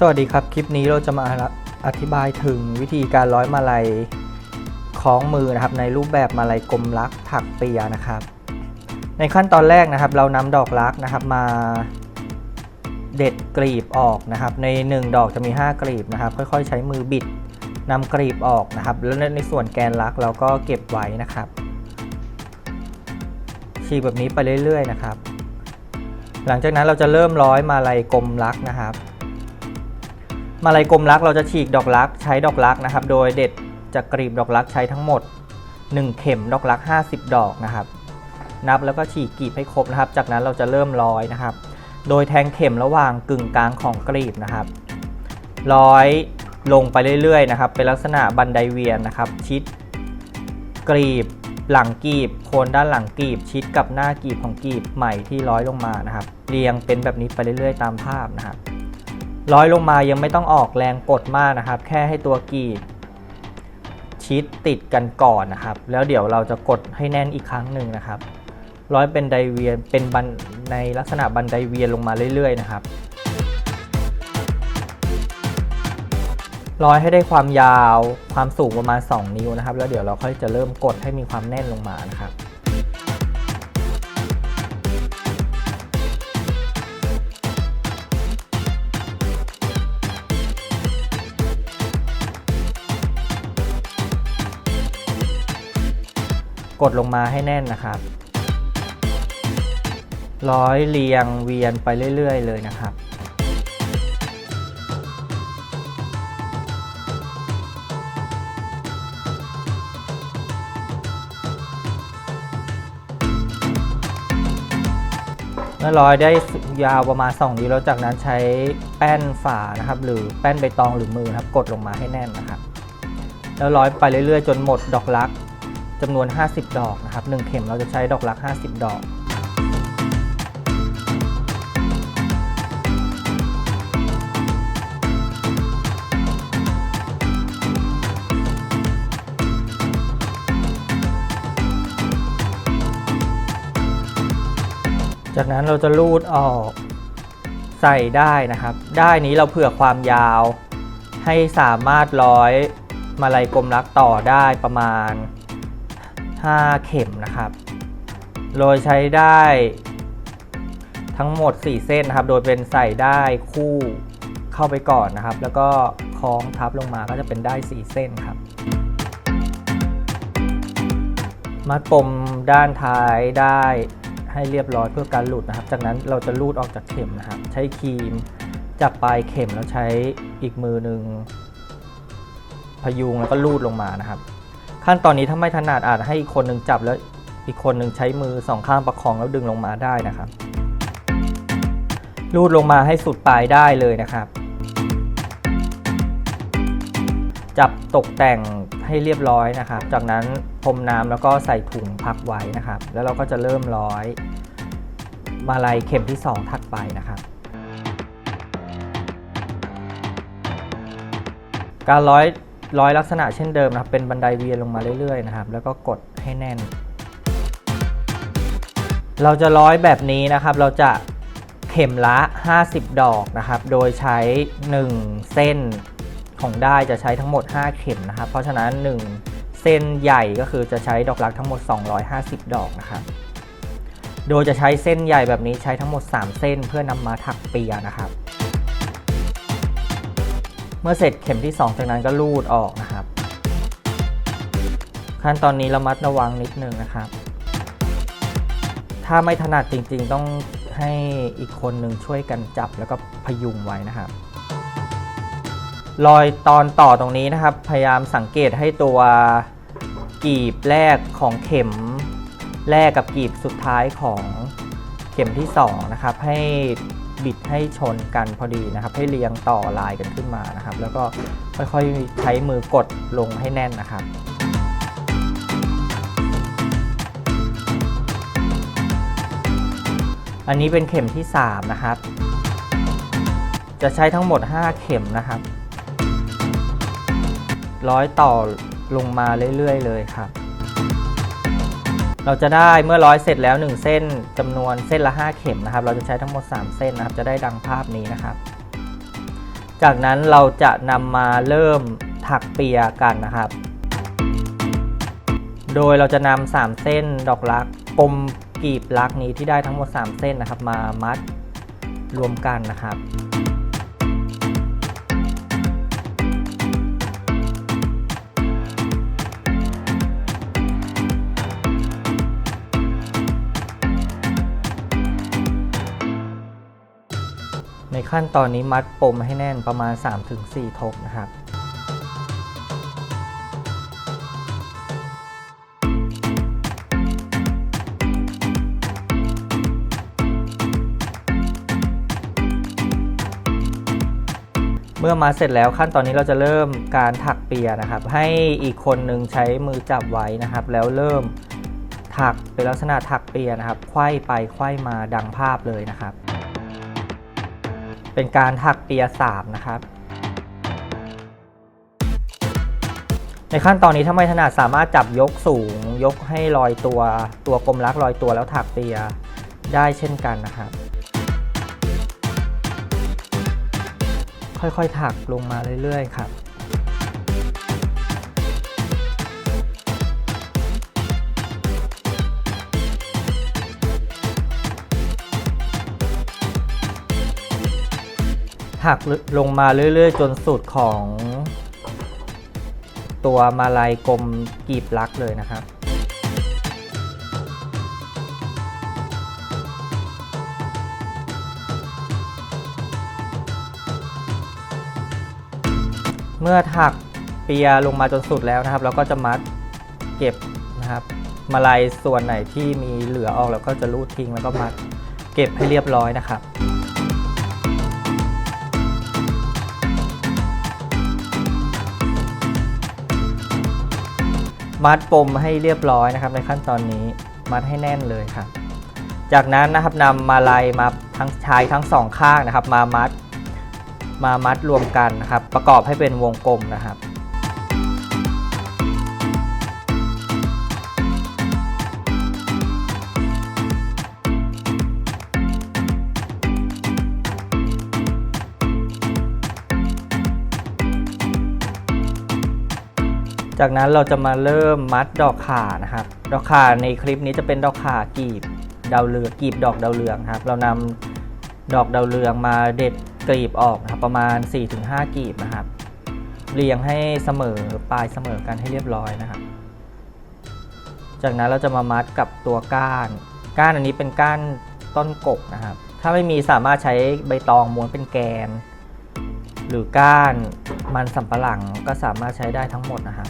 สวัสดีครับ คลิปนี้เราจะมาอธิบายถึงวิธีการร้อยมาลัยคล้องมือนะครับ ในรูปแบบมาลัยกลมรักถักเปียนะครับ ในขั้นตอนแรกนะครับ เรานำดอกรักนะครับมาเด็ดกลีบออกนะครับ ใน 1 ดอกจะมี 5 กลีบนะครับ ค่อยๆ ใช้มือบิดนำกลีบออกนะครับ แล้วในส่วนแกนรักเราก็เก็บไว้นะครับ ฉีกแบบนี้ไปเรื่อย ๆ นะครับ หลังจากนั้นเราจะเริ่มร้อยมาลัยกลมรักนะครับ มาลัยกลมรักเราจะฉีกดอกรักใช้ดอกรักนะครับ โดยเด็ดจากกลีบดอกรักใช้ทั้งหมด 1 เข็มดอกรัก 50 ดอกนะครับ นับแล้วก็ฉีกกลีบให้ครบนะครับ จากนั้นเราจะเริ่มร้อยนะครับ โดยแทงเข็มระหว่างกึ่งกลางของกลีบนะครับ ร้อยลงไปเรื่อยๆนะครับเป็นลักษณะบันไดเวียนนะครับ ชิดกลีบหลังกลีบโคนด้านหลังกลีบ ชิดกับหน้ากลีบของกลีบใหม่ที่ร้อยลงมานะครับ เรียงเป็นแบบนี้ไปเรื่อยๆ ตามภาพนะครับ ร้อยลงมายังไม่ต้องออกแรงกดมากนะครับ แค่ให้ตัวกีดชิดติดกันก่อนนะครับ แล้วเดี๋ยวเราจะกดให้แน่นอีกครั้งหนึ่งนะครับ ร้อยเป็นไดเวียนเป็นบันในลักษณะบันไดเวียนลงมาเรื่อยๆนะครับ ร้อยให้ได้ความยาวความสูงประมาณ 2 นิ้วนะครับ แล้วเดี๋ยวเราค่อยจะเริ่มกดให้มีความแน่นลงมานะครับ กดลงมาให้แน่นนะครับ ร้อยเรียงเวียนไปเรื่อย ๆ เลยนะครับเมื่อร้อยได้ยาวประมาณ2นิ้วแล้วจากนั้นใช้แป้นฝานะครับ หรือแป้นใบตองหรือมือนะครับ กดลงมาให้แน่นนะครับ แล้วร้อยไปเรื่อยๆ จนหมดดอกรัก จำนวน 50 ดอกนะครับ1เข็มเราจะใช้ดอกรัก 50 ดอก จากนั้นเราจะลูดออกใส่ได้นะครับ ได้นี้เราเผื่อความยาว ให้สามารถร้อยมาลัยกลมรักต่อได้ประมาณ 5 เข็มนะครับ โดยใช้ได้ทั้งหมด 4 เส้นนะครับ โดยเป็นใส่ได้คู่เข้าไปก่อนนะครับ แล้วก็คล้องทับลงมาก็จะเป็นได้ 4 เส้นครับ มัดปมด้านท้ายได้ให้เรียบร้อยเพื่อการหลุดนะครับ จากนั้นเราจะลูดออกจากเข็มนะครับ ใช้ครีมจับปลายเข็มแล้วใช้อีกมือหนึ่งพยุงแล้วก็ลูดลงมานะครับ ขั้นตอนนี้ถ้าไม่ถนัดอาจให้อีกคนหนึ่งจับแล้วอีกคนหนึ่งใช้มือสองข้างประคองแล้วดึงลงมาได้นะครับลูดลงมาให้สุดปลายได้เลยนะครับ จับตกแต่งให้เรียบร้อยนะครับ จากนั้นพรมน้ำแล้วก็ใส่ถุงพักไว้นะครับ แล้วเราก็จะเริ่มร้อย มาลัยเข็มที่ 2 ถัดไปนะครับการร้อย ร้อยลักษณะเช่นเดิมนะครับเป็นบันไดเวียนลงมาเรื่อยๆนะครับแล้วก็กดให้แน่น เราจะร้อยแบบนี้นะครับ เราจะเข็มละ 50 ดอกนะครับ โดยใช้ 1 เส้นของได้จะใช้ทั้งหมด 5 เข็มนะครับ เพราะฉะนั้น 1 เส้นใหญ่ก็คือจะใช้ดอกรักทั้งหมด 250 ดอกนะครับ โดยจะใช้เส้นใหญ่แบบนี้ใช้ทั้งหมด 3 เส้นเพื่อนำมาถักเปียนะครับ มื่อเสร็จเข็มที่ 2 จากนั้นก็ลูดออกนะครับ ขั้นตอนนี้ระมัดระวังนิดนึงนะครับ ถ้าไม่ถนัดจริงๆ ต้องให้อีกคนหนึ่งช่วยกันจับแล้วก็พยุงไว้นะครับรอยตอนต่อตรงนี้นะครับ พยายามสังเกตให้ตัวกีบแรกของเข็มแรกกับกีบสุดท้ายของเข็มที่2นะครับให้ บิดให้ชนกันพอดีนะครับ ให้เรียงต่อลายกันขึ้นมานะครับ แล้วก็ค่อยๆใช้มือกดลงให้แน่นนะครับอันนี้เป็นเข็มที่ 3 นะครับ จะใช้ทั้งหมด 5 เข็มนะครับ ร้อยต่อลงมาเรื่อย ๆ เลยครับ เราจะได้เมื่อร้อยเสร็จแล้ว 1 เส้นจำนวนเส้นละ 5 เข็มนะครับ เราจะใช้ทั้งหมด 3 เส้นนะครับ จะได้ดังภาพนี้นะครับ จากนั้นเราจะนำมาเริ่มถักเปียกันนะครับ โดยเราจะนำสามเส้นดอกรักปมกีบรักนี้ที่ได้ทั้งหมด 3 เส้นนะครับ มามัดรวมกันนะครับ ขั้นตอนนี้มัดปมให้แน่นประมาณ 3-4 ทบนะครับเมื่อมาเสร็จแล้วขั้นตอนนี้เราจะเริ่มการถักเปียนะครับ ให้อีกคนหนึ่งใช้มือจับไว้นะครับ แล้วเริ่มถักเป็นลักษณะถักเปียนะครับไขว้ไปไขว้มาดังภาพเลยนะครับ เป็นการถักเปียสามนะครับ ในขั้นตอนนี้ถ้าไม่ถนัดสามารถจับยกสูง ยกให้ลอยตัวตัวกลมลักลอยตัวแล้วถักเปียได้เช่นกันนะครับ ค่อยๆถักลงมาเรื่อยๆครับ ถักลงมาเรื่อยๆ จนสุดของ ตัวมาลายกลมกีบลักเลยนะครับเมื่อถักเปียลงมาจนสุดแล้วนะครับ เราก็จะมัดเก็บนะครับ มาลายส่วนไหนที่มีเหลือออกเราก็จะรูดทิ้งแล้วก็มัดเก็บให้เรียบร้อยนะครับ มัดปมให้เรียบร้อยนะครับ ในขั้นตอนนี้มัดให้แน่นเลยค่ะ จากนั้นนะครับนำมาลายมาทั้งชายทั้งสองข้างนะครับ มามัดมามัดรวมกันนะครับ ประกอบให้เป็นวงกลมนะครับ จากนั้นเราจะมาเริ่มมัดดอกข่านะครับ ดอกข่าในคลิปนี้จะเป็นดอกข่ากีบดาวเรืองกีบดอกดาวเรืองครับ เรานำดอกดาวเรืองมาเด็ดกลีบออกนะครับประมาณ 4-5 กีบนะครับ เรียงให้เสมอปลายเสมอกันให้เรียบร้อยนะครับ จากนั้นเราจะมามัดกับตัวก้าน ก้านอันนี้เป็นก้านต้นกกนะครับ ถ้าไม่มีสามารถใช้ใบตองม้วนเป็นแกน หรือก้านมันสำปะหลังก็สามารถใช้ได้ทั้งหมดนะครับ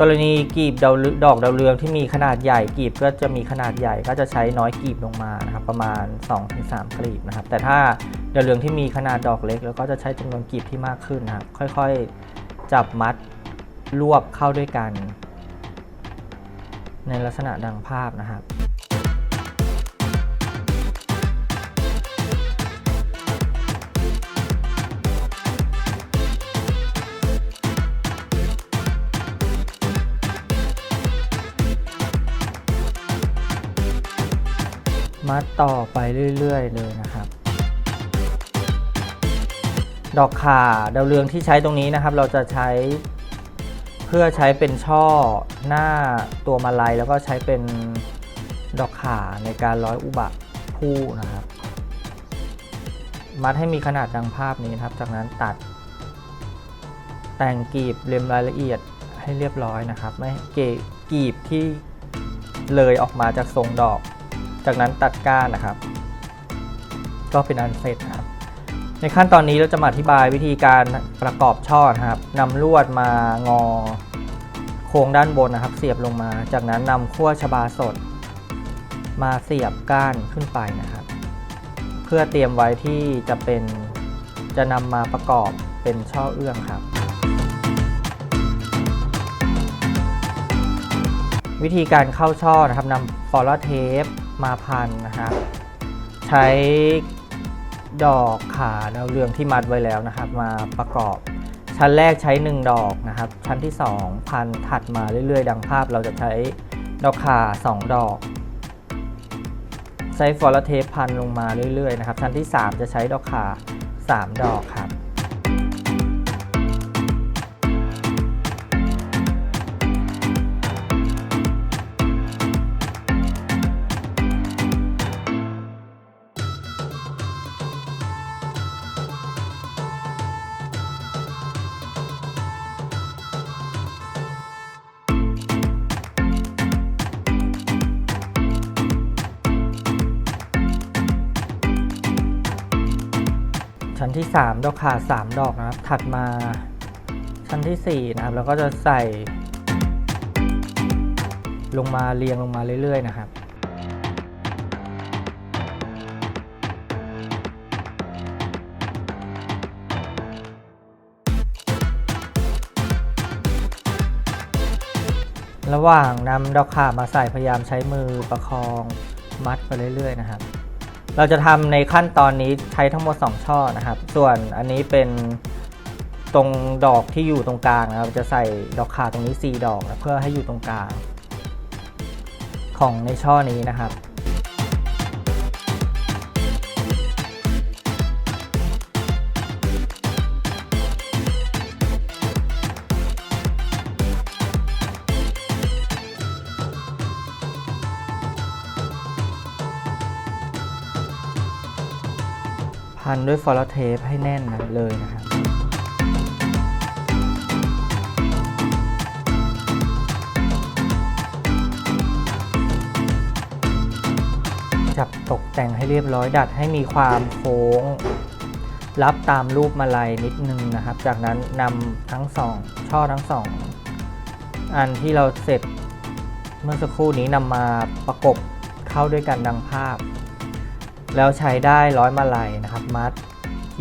กรณีกีบดาวดอกดาวเรืองที่มีขนาดใหญ่กีบก็จะมีขนาดใหญ่ก็จะใช้น้อยกีบลงมานะครับประมาณ 2-3กลีบนะครับแต่ถ้าดาวเรืองที่มีขนาดดอกเล็ก แล้วก็จะใช้จำนวนกีบที่มากขึ้นนะครับค่อยๆจับมัดรวบเข้าด้วยกัน ในลักษณะดังภาพนะครับ มัดต่อไปเรื่อยๆ เลยนะครับ ดอกข่าดาวเรืองที่ใช้ตรงนี้นะครับ เราจะใช้เพื่อใช้เป็นช่อหน้าตัวมาลัยแล้วก็ใช้เป็นดอกข่าในการร้อยอุบะผู้นะครับ มัดให้มีขนาดดังภาพนี้นะครับ จากนั้นตัด แต่งกีบเรียมรายละเอียดให้เรียบร้อยนะครับ ไม่ให้เกกีบที่เลยออกมาจากทรงดอก จากนั้นตัดก้านนะครับ ก็เป็นอันเสร็จครับ ในขั้นตอนนี้เราจะมาอธิบายวิธีการประกอบช่อนะครับนำลวดมางอ โค้งด้านบนนะครับ เสียบลงมา จากนั้นนำขั้วชบาสด มาเสียบก้านขึ้นไปนะครับ เพื่อเตรียมไว้ที่จะเป็นจะนำมาประกอบเป็นช่อเอื้องครับ วิธีการเข้าช่อนะครับนำฟอลเทป มาพันนะครับใช้ดอกขาดาวเรืองที่มัดไว้แล้วนะครับ มาประกอบ ชั้นแรกใช้ 1 ดอกนะครับ ชั้นที่ 2 พันถัดมาเรื่อยๆ ดังภาพเราจะใช้ดอกขา 2 ดอก ใช้ฟอลเทปพันลงมาเรื่อยๆนะครับชั้นที่ 3 จะใช้ดอกขา 3 ดอกครับ 3 ดอกข่า3ดอกนะครับ ถัดมาชั้นที่ 4 นะครับ แล้วก็จะใส่ ลงมาเรียงลงมาเรื่อย ๆ นะครับระหว่างนำดอกข่ามาใส่พยายามใช้มือประคองมัดไปเรื่อย ๆ นะครับ เราจะทำในขั้นตอนนี้ใช้ทั้งหมด 2 ช่อนะครับ ส่วนอันนี้เป็นตรงดอกที่อยู่ตรงกลางนะครับ จะใส่ดอกขาตรงนี้ 4 ดอกนะเพื่อให้อยู่ตรงกลาง ของในช่อนี้นะครับ พันด้วยฟอลเทปให้แน่นนะเลยนะครับจับตกแต่งให้เรียบร้อยดัดให้มีความโค้ง รับตามรูปมาลัยนิดนึงนะครับ จากนั้นนำทั้งสองช่อทั้งสองอันที่เราเสร็จเมื่อสักครู่นี้นำมาประกบเข้าด้วยกันดังภาพ แล้วใช้ได้ร้อยมาลัยนะครับ มัด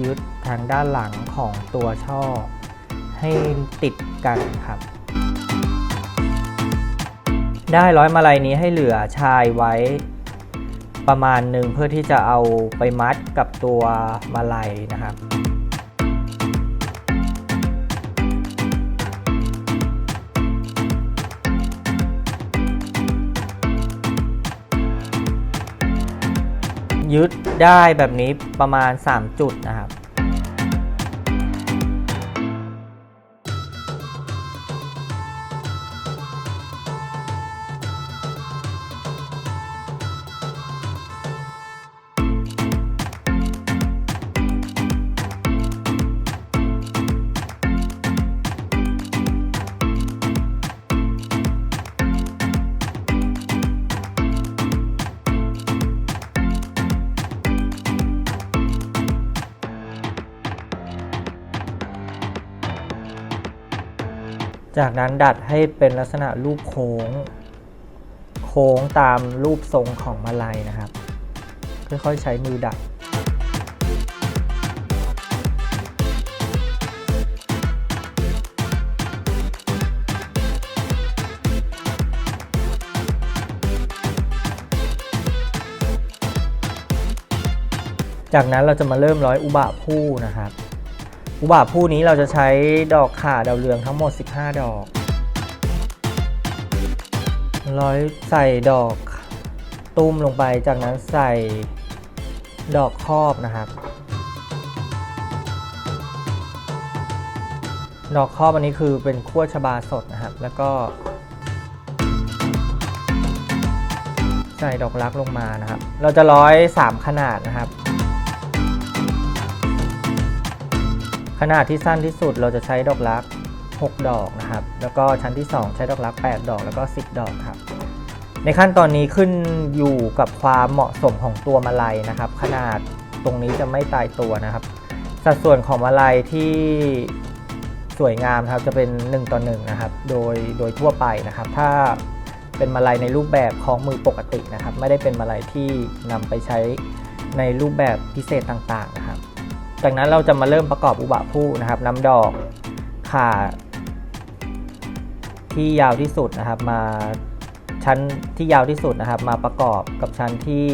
ยึดทางด้านหลังของตัวช่อ ให้ติดกันครับ ได้ร้อยมาลัยนี้ให้เหลือชายไว้ประมาณหนึ่งเพื่อที่จะเอาไปมัดกับตัวมาลัยนะครับ ยึดได้แบบนี้ประมาณ 3 จุดนะครับ จากนั้นดัดให้เป็นลักษณะรูปโค้ง โค้งตามรูปทรงของมาลัยนะครับ ค่อยๆใช้มือดัดจากนั้นเราจะมาเริ่มร้อยอุบะผู้นะครับ อุบะผู้นี้เราจะใช้ดอกข่าดาวเรืองทั้งหมด 15 ดอกร้อยใส่ดอกตุ้มลงไป จากนั้นใส่ดอกครอบนะครับ ดอกครอบอันนี้คือเป็นขั้วชบาสดนะครับ แล้วก็ ใส่ดอกรักลงมานะครับ เราจะร้อย3ขนาดนะครับ ขนาดที่สั้นที่สุดเราจะใช้ดอกรัก 6 ดอกนะครับ แล้วก็ชั้นที่ 2 ใช้ดอกรัก 8 ดอกแล้วก็ 10 ดอกครับ ในขั้นตอนนี้ขึ้นอยู่กับความเหมาะสมของตัวมาลัยนะครับ ขนาดตรงนี้จะไม่ตายตัวนะครับ สัดส่วนของมาลัยที่สวยงามครับจะเป็น 1 ต่อ 1 นะครับ โดยโดยทั่วไปนะครับ ถ้าเป็นมาลัยในรูปแบบของมือปกตินะครับ ไม่ได้เป็นมาลัยที่นำไปใช้ในรูปแบบพิเศษต่างๆนะครับ จากนั้นเราจะมาเริ่มประกอบอุบะผู้นะครับนำดอกขาที่ยาวที่สุดนะครับ มาชั้นที่ยาวที่สุดนะครับ มาประกอบกับชั้นที่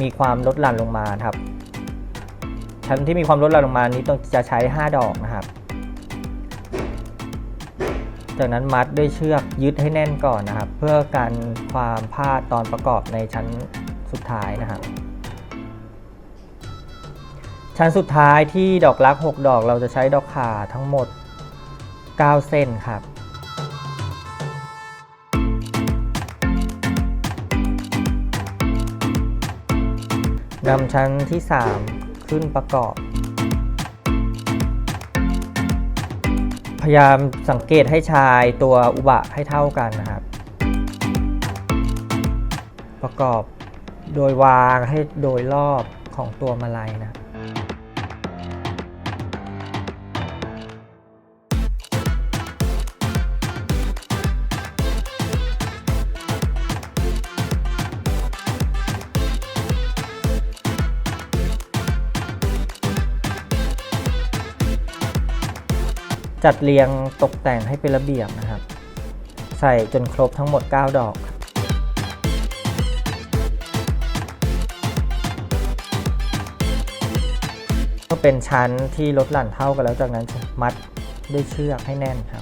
มีความลดหลั่นลงมาครับ ชั้นที่มีความลดหลั่นลงมานี้ต้องจะใช้ 5 ดอกนะครับ จากนั้นมัดด้วยเชือกยึดให้แน่นก่อนนะครับ เพื่อการความพลาดตอนประกอบในชั้นสุดท้ายนะครับ ชั้นสุดท้ายที่ดอกรัก 6 ดอกเราจะใช้ดอกขาทั้งหมด 9 เส้นครับ นำชั้นที่ 3 ขึ้นประกอบ พยายามสังเกตให้ชายตัวอุบะให้เท่ากันนะครับ ประกอบโดยวางให้โดยรอบของตัวมาลัยนะ จัดเรียงตกแต่งให้เป็นระเบียบนะครับ ใส่จนครบทั้งหมด 9 ดอก ก็เป็นชั้นที่ลดหลั่นเท่ากันแล้วจากนั้นมัดด้วยเชือกให้แน่นครับ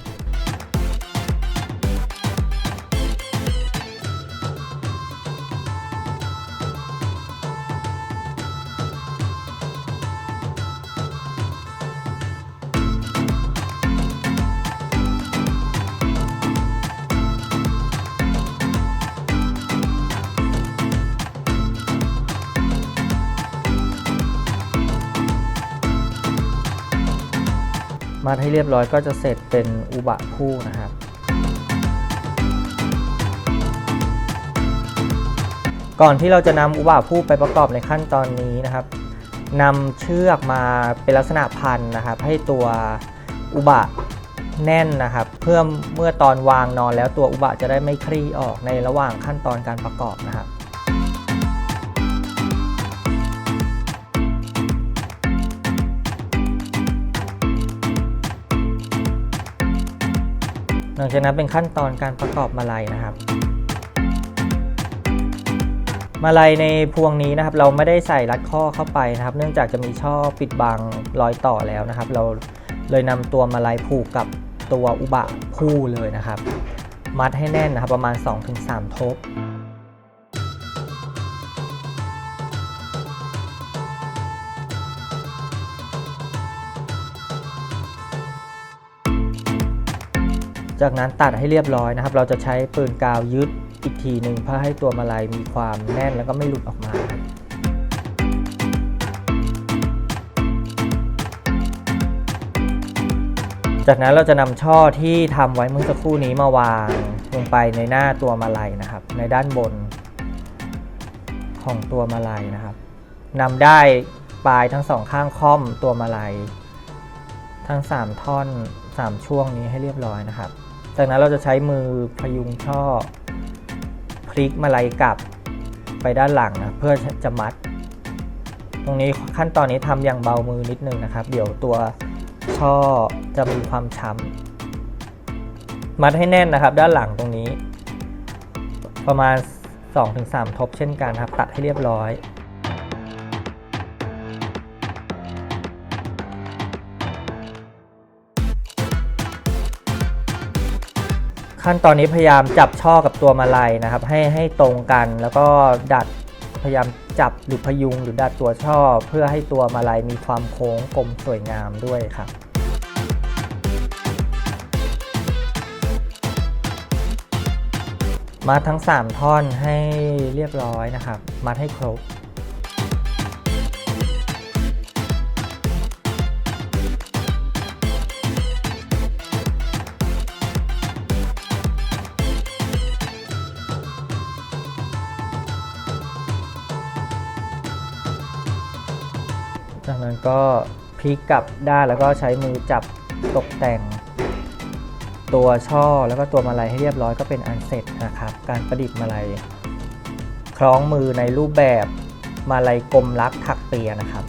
มัดให้เรียบร้อยก็จะเสร็จเป็นอุบะคู่นะครับ ก่อนที่เราจะนำอุบะคู่ไปประกอบในขั้นตอนนี้นะครับนำเชือกมาเป็นลักษณะพันนะครับ ให้ตัวอุบะแน่นนะครับ เพื่อเมื่อตอนวางนอนแล้วตัวอุบะจะได้ไม่คลี่ออกในระหว่างขั้นตอนการประกอบนะครับ ลังจากนั้นเป็นขั้นตอนการประกอบมาลัยนะครับ มาลัยในพวงนี้นะครับ เราไม่ได้ใส่รัดข้อเข้าไปนะครับ เนื่องจากจะมีช่อปิดบังรอยต่อแล้วนะครับ เราเลยนำตัวมาลัยผูกกับตัวอุบะคู่เลยนะครับ มัดให้แน่นนะครับ ประมาณ 2-3 ทบ จากนั้นตัดให้เรียบร้อยนะครับ เราจะใช้ปืนกาวยึดอีกทีหนึ่งเพื่อให้ตัวมาลัยมีความแน่นแล้วก็ไม่หลุดออกมาจากนั้นเราจะนำช่อที่ทำไว้เมื่อสักครู่นี้มาวางลงไปในหน้าตัวมาลัยนะครับ ในด้านบน ของตัวมาลัยนะครับนำได้ปลายทั้งสองข้างค่อมตัวมาลัย ทั้ง 3 ท่อน 3 ช่วงนี้ให้เรียบร้อยนะครับ จากนั้นเราจะใช้มือพยุงช่อ พลิกมาลัยกลับไปด้านหลังนะเพื่อจะมัด ตรงนี้ขั้นตอนนี้ทำอย่างเบามือนิดนึงนะครับ เดี๋ยวตัวช่อจะมีความช้ำมัดให้แน่นนะครับ ด้านหลังตรงนี้ ประมาณ 2-3 ทบเช่นกันครับ ตัดให้เรียบร้อย ขั้นตอนนี้พยายามจับช่อกับตัวมาลัยนะครับ ให้ให้ตรงกันแล้วก็ดัดพยายามจับหรือพยุงหรือดัดตัวช่อ เพื่อให้ตัวมาลัยมีความโค้งกลมสวยงามด้วยครับมัดทั้ง 3 ท่อนให้เรียบร้อยนะครับ มัดให้ครบ ก็พลิกกลับด้านแล้วก็ใช้มือจับตกแต่ง ตัวช่อแล้วก็ตัวมาลัยให้เรียบร้อยก็เป็นอันเสร็จนะครับ การประดิษฐ์มาลัยคล้องมือในรูปแบบมาลัยกลมลักถักเปียนะครับ